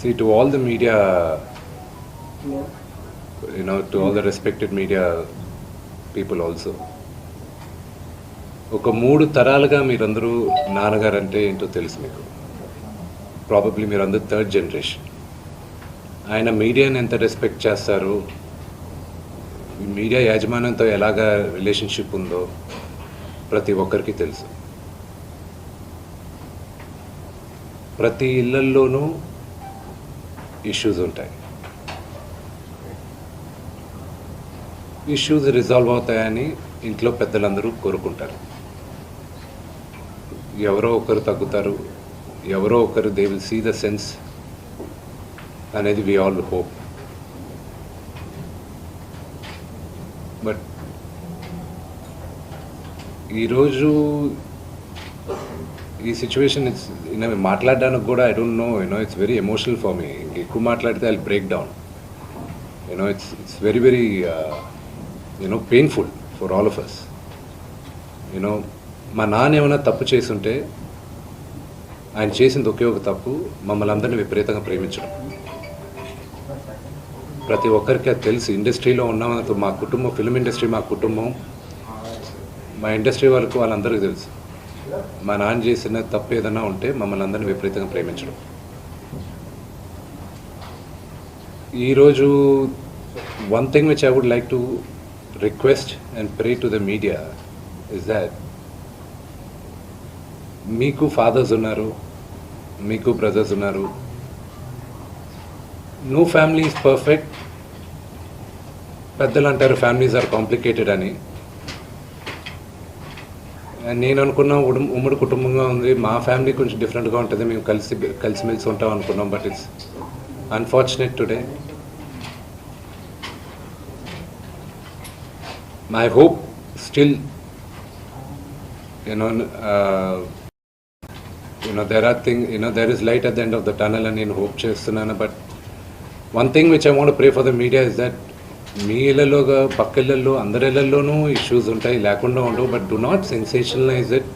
See, to all the media, you know, to all the respected media people also. ఒక మూడు తరాలుగా మీరందరూ నాన్నగారు అంటే ఏంటో తెలుసు మీకు. ప్రాబబ్లీ మీరందరూ థర్డ్ జనరేషన్ ఆయన మీడియాని ఎంత రెస్పెక్ట్ చేస్తారు మీడియా యాజమాన్యంతో ఎలాగా రిలేషన్షిప్ ఉందో ప్రతి ఒక్కరికి తెలుసు. ప్రతి ఇళ్ళల్లోనూ ఇష్యూస్ ఉంటాయి. ఇష్యూస్ రిజాల్వ్ అవుతాయని ఇంట్లో పెద్దలందరూ కోరుకుంటారు. ఎవరో ఒకరు తగ్గుతారు ఎవరో ఒకరు they will see the sense అనేది వి ఆల్ హోప్ బట్ ఈరోజు ఈ సిచ్యువేషన్ ఇట్స్ మాట్లాడడానికి కూడా I don't know you know it's very emotional for me ఎక్కువ మాట్లాడితే అది break down you know it's it's very very you know painful for all of us you know మా నాన్న ఏమైనా తప్పు చేసుంటే ఆయన చేసింది ఒకే ఒక తప్పు మమ్మల్ని అందరినీ విపరీతంగా ప్రేమించడం. ప్రతి ఒక్కరికి అది తెలుసు. ఇండస్ట్రీలో ఉన్నాం మా కుటుంబం ఫిల్మ్ ఇండస్ట్రీ మా కుటుంబం మా ఇండస్ట్రీ వాళ్ళకు వాళ్ళందరికీ తెలుసు. మా నాన్న చేసిన తప్పు ఏదైనా ఉంటే మమ్మల్ని అందరినీ విపరీతంగా ప్రేమించడం. ఈరోజు one thing which I would like to request and pray to the media is that మీకు ఫాదర్స్ ఉన్నారు మీకు బ్రదర్స్ ఉన్నారు. నో ఫ్యామిలీ ఈజ్ పర్ఫెక్ట్ పెద్దలు అంటారు ఫ్యామిలీస్ ఆర్ కాంప్లికేటెడ్ అని. నేను అనుకున్న ఉడు ఉమ్మడి కుటుంబంగా ఉంది. మా ఫ్యామిలీ కొంచెం డిఫరెంట్గా ఉంటుంది. మేము కలిసి కలిసిమెలిసి ఉంటాం అనుకున్నాం but it's unfortunate today my uh, still know there are things, you know, there is light at the end of the tunnel అని నేను హోప్ చేస్తున్నాను but thing which I want to pray for the media is that మీ ఇళ్ళలోగా పక్క ఇళ్ళలో అందరి ఇళ్ళలోనూ issues ఉంటాయి లేకుండా ఉండవు but do not sensationalise it